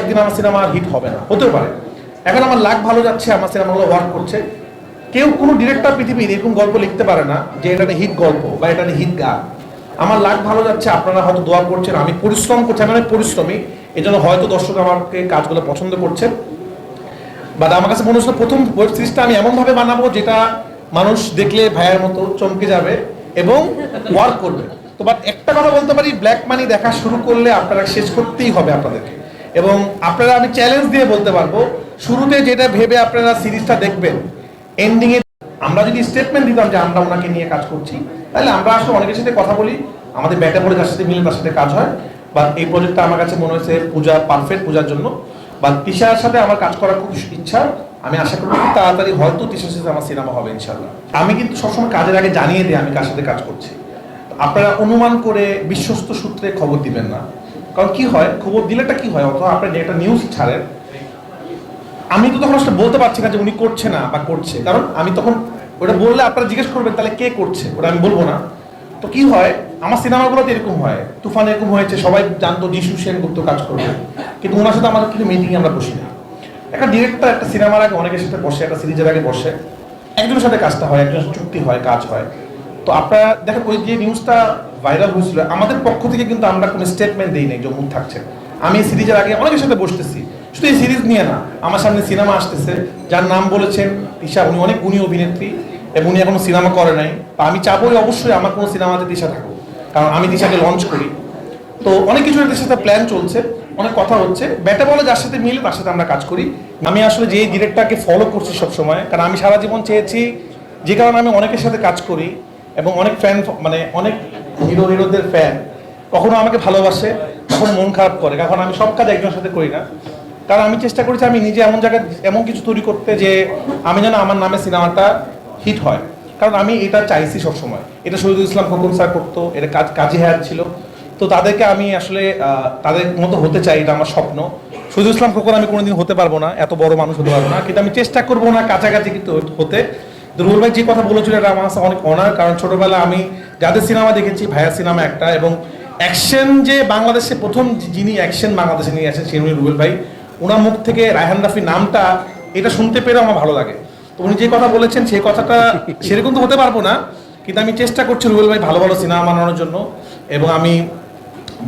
একদিন আমার cinema hit হবে না। হতেও পারে। এখন আমার লাখ ভালো যাচ্ছে, আমার সিনেমাগুলো ওয়ার্ক করছে। কেউ কোনো ডিরেক্টর পৃথিবীর এরকম গল্প লিখতে পারে না যে এটা হিট গল্প বা এটা হিট গান। আমার লাখ ভালো যাচ্ছে, আপনারা হয়তো দোয়া করছেন, আমি পরিশ্রম করছি, আমি অনেক পরিশ্রমী। এই জন্য হয়তো দর্শক আমাকে কাজগুলো পছন্দ করছেন। বাট আমার কাছে মনে হচ্ছিল প্রথম ওয়েব সিরিজটা আমি এমনভাবে বানাবো যেটা মানুষ দেখলে ভাইয়ের মতো চমকে যাবে এবং ওয়ার্ক করবে। তো বাট একটা কথা বলতে পারি ব্ল্যাক মানি দেখা শুরু করলে আপনারা শেষ করতেই হবে আপনাদেরকে। এবং আপনারা আমি চ্যালেঞ্জ দিয়ে বলতে পারব, শুরুতে যেটা ভেবে আপনারা সিরিজটা দেখবেন এন্ডিংয়ে আমরা যদি স্টেটমেন্ট দিতাম যে আমরা ওনাকে নিয়ে কাজ করছি, তাহলে আমরা আসলে অনেকের সাথে কথা বলি, আমাদের ব্যাটে পড়ে যার সাথে মিলে তার সাথে কাজ হয় বা এই প্রজেক্টটা আমার কাছে মনে হয়েছে পূজা পারফেক্ট পূজার জন্য বা তিশার সাথে আমার কাজ করার খুব ইচ্ছা, আমি আশা করি খুব তাড়াতাড়ি হয়তো তিশার সাথে আমার সিনেমা হবে ইনশাল্লাহ আমি কিন্তু সবসময় কাজের আগে জানিয়ে দিই আমি কার সাথে কাজ করছি। আপনারা অনুমান করে বিশ্বস্ত সূত্রে খবর দিবেন না। কারণ কি হয়? খবর দিলেটা কি হয়? অথবা আপনি একটা নিউজ ছাড়েন, আমি তো তখন আসলে বলতে পারছি না যে উনি করছে না বা করছে। কারণ আমি তখন ওটা বললে আপনারা জিজ্ঞেস করবেন, তাহলে কে করছে? ওটা আমি বলব না। তো কি হয়? আমার সিনেমাগুলোতে এরকম হয়। তুফান এরকম হয়েছে, সবাই জানতো যিশু সেনগুপ্ত কাজ করবে। কিন্তু ওনার সাথে আমাদের কিন্তু মিটিং আমরা বসি না একটা ডিরেক্টর একটা সিনেমার আগে অনেকের সাথে বসে, একটা সিরিজের আগে বসে। একজনের সাথে কাজটা হয়, একজনের চুক্তি হয়, কাজ হয়। তো আপনারা দেখেন, ওই যে নিউজটা ভাইরাল হয়েছিল। আমাদের পক্ষ থেকে কিন্তু আমরা কোনো স্টেটমেন্ট দিই নাই মুখ থাকছে। আমি সিরিজের আগে অনেকের সাথে বসতেছি। শুধু এই সিরিজ নিয়ে না, আমার সামনে সিনেমা আসতেছে। যার নাম বলেছেন তিশা, উনি অনেক গুণী অভিনেত্রী এবং উনি এখনও সিনেমা করে নাই। বা আমি চাবোই অবশ্যই আমার কোনো সিনেমাতে দিশা থাকুক। কারণ আমি দিশাকে লঞ্চ করি। তো অনেক কিছু এদের সাথে প্ল্যান চলছে, অনেক কথা হচ্ছে। ব্যাটে বলে, যার সাথে মিলে তার সাথে আমরা কাজ করি। আমি আসলে যে ডিরেক্টরকে ফলো করছি সবসময়, কারণ আমি সারা জীবন চেয়েছি, যে কারণে আমি অনেকের সাথে কাজ করি এবং অনেক ফ্যান মানে অনেক হিরো হিরোদের ফ্যান কখনো আমাকে ভালোবাসে, কখনো মন খারাপ করে। কখনো আমি সব কাজ একজনের সাথে করি না। কারণ আমি চেষ্টা করেছি, আমি নিজে এমন জায়গায় এমন কিছু তৈরি করতে যে আমি যেন আমার নামে সিনেমাটা হিট হয়। কারণ আমি এটা চাইছি সবসময়। এটা শহীদুল ইসলাম খোকন স্যার করতো, এটা কাজ, কাজী হায়াত ছিল। তো তাদেরকে আমি আসলে তাদের মতো হতে চাই, এটা আমার স্বপ্ন। শহীদুল ইসলাম খোকন আমি কোনোদিন হতে পারব না, এত বড় মানুষ হতে পারব না। কিন্তু আমি চেষ্টা করব না কাছাকাছি কিন্তু হতে। রুহুল ভাই যে কথা বলেছিল এটা আমার অনেক অনার কারণ ছোটবেলা আমি যাদের সিনেমা দেখেছি ভাইয়া সিনেমা একটা, এবং অ্যাকশন যে বাংলাদেশে প্রথম যিনি অ্যাকশন বাংলাদেশে নিয়ে আসেন, সেই উনি রুবেল ভাই ওনার মুখ থেকে রায়হান রাফি নামটা, এটা শুনতে পেরে আমার ভালো লাগে। তো উনি যে কথা বলেছেন, সেই কথাটা সেরকম তো হতে পারব না, কিন্তু আমি চেষ্টা করছি রুবেল ভাই ভালো ভালো সিনেমা বানানোর জন্য, এবং আমি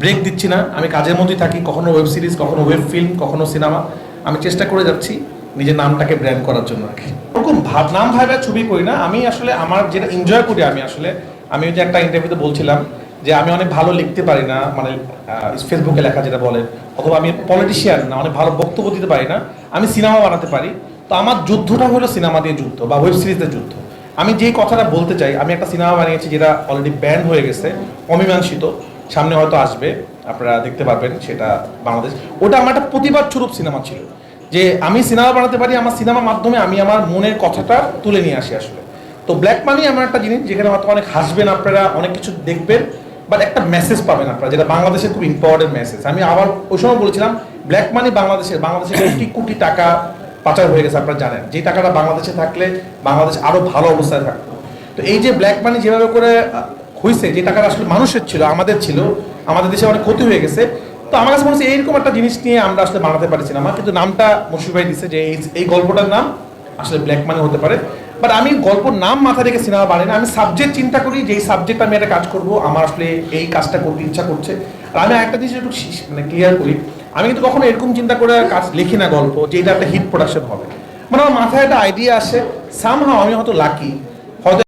ব্রেক দিচ্ছি না, আমি কাজের মধ্যেই থাকি, কখনো ওয়েব সিরিজ কখনো ওয়েব ফিল্ম কখনো সিনেমা আমি চেষ্টা করে যাচ্ছি। নিজের নামটাকে ব্র্যান্ড করার জন্য আর কি। ওরকম ভাব নাম ভাবে ছবি করি না। আমি আসলে আমার যেটা এনজয় করি আমি আসলে, আমি যে একটা ইন্টারভিউতে বলছিলাম যে আমি অনেক ভালো লিখতে পারি না মানে ফেসবুকে লেখা যেটা বলে, অথবা আমি পলিটিশিয়ান না, অনেক ভালো বক্তব্য দিতে পারি না, আমি সিনেমা বানাতে পারি। তো আমার যুদ্ধটা হলো সিনেমা দিয়ে যুদ্ধ বা ওয়েব সিরিজের যুদ্ধ। আমি যেই কথাটা বলতে চাই, আমি একটা সিনেমা বানিয়েছি যেটা অলরেডি ব্যান্ড হয়ে গেছে, অমীমাংসিত। সামনে হয়তো আসবে, আপনারা দেখতে পারবেন সেটা বাংলাদেশ। ওটা আমার একটা প্রতিবাদ স্বরূপ সিনেমা ছিল। যে আমি সিনেমা বানাতে পারি, আমার সিনেমার মাধ্যমে আমি আমার মনের কথাটা তুলে নিয়ে আসি আসলে। তো ব্ল্যাক মানি এমন একটা জিনিস যেখানে হয়তো অনেক হাসবেন আপনারা, অনেক কিছু দেখবেন বাট একটা মেসেজ পাবেন আপনারা, যেটা বাংলাদেশের খুব ইম্পর্টেন্ট মেসেজ আমি আবার ওই সময় বলেছিলাম ব্ল্যাক মানি বাংলাদেশের বাংলাদেশের কোটি কোটি টাকা পাচার হয়ে গেছে, আপনারা জানেন। যে টাকাটা বাংলাদেশে থাকলে বাংলাদেশ আরও ভালো অবস্থায় থাকতো। তো এই যে ব্ল্যাক মানি যেভাবে করে হয়েছে যে টাকাটা আসলে মানুষের ছিল, আমাদের ছিল, আমাদের দেশে অনেক ক্ষতি হয়ে গেছে তো আমার কাছে মনে হচ্ছে এইরকম একটা জিনিস নিয়ে আমরা আসলে বানাতে পারছিলাম না কিন্তু নামটা মুশফি ভাই দিচ্ছে যে এই গল্পটার নাম আসলে ব্ল্যাক মানি হতে পারে। বাট আমি গল্প নাম মাথা রেখে সিনেমা বানাই না। আমি সাবজেক্ট চিন্তা করি যে এই সাবজেক্ট আমি একটা কাজ করব। আমার আসলে এই কাজটা করতে ইচ্ছা করছে। আর আমি একটা জিনিস একটু মানে ক্লিয়ার করি। আমি কিন্তু কখনো এরকম চিন্তা করে কাজ লিখি না গল্প, যে এটা একটা হিট প্রোডাকশন হবে। মানে আমার মাথায় একটা আইডিয়া আসে। সামহাও আমি হয়তো লাকি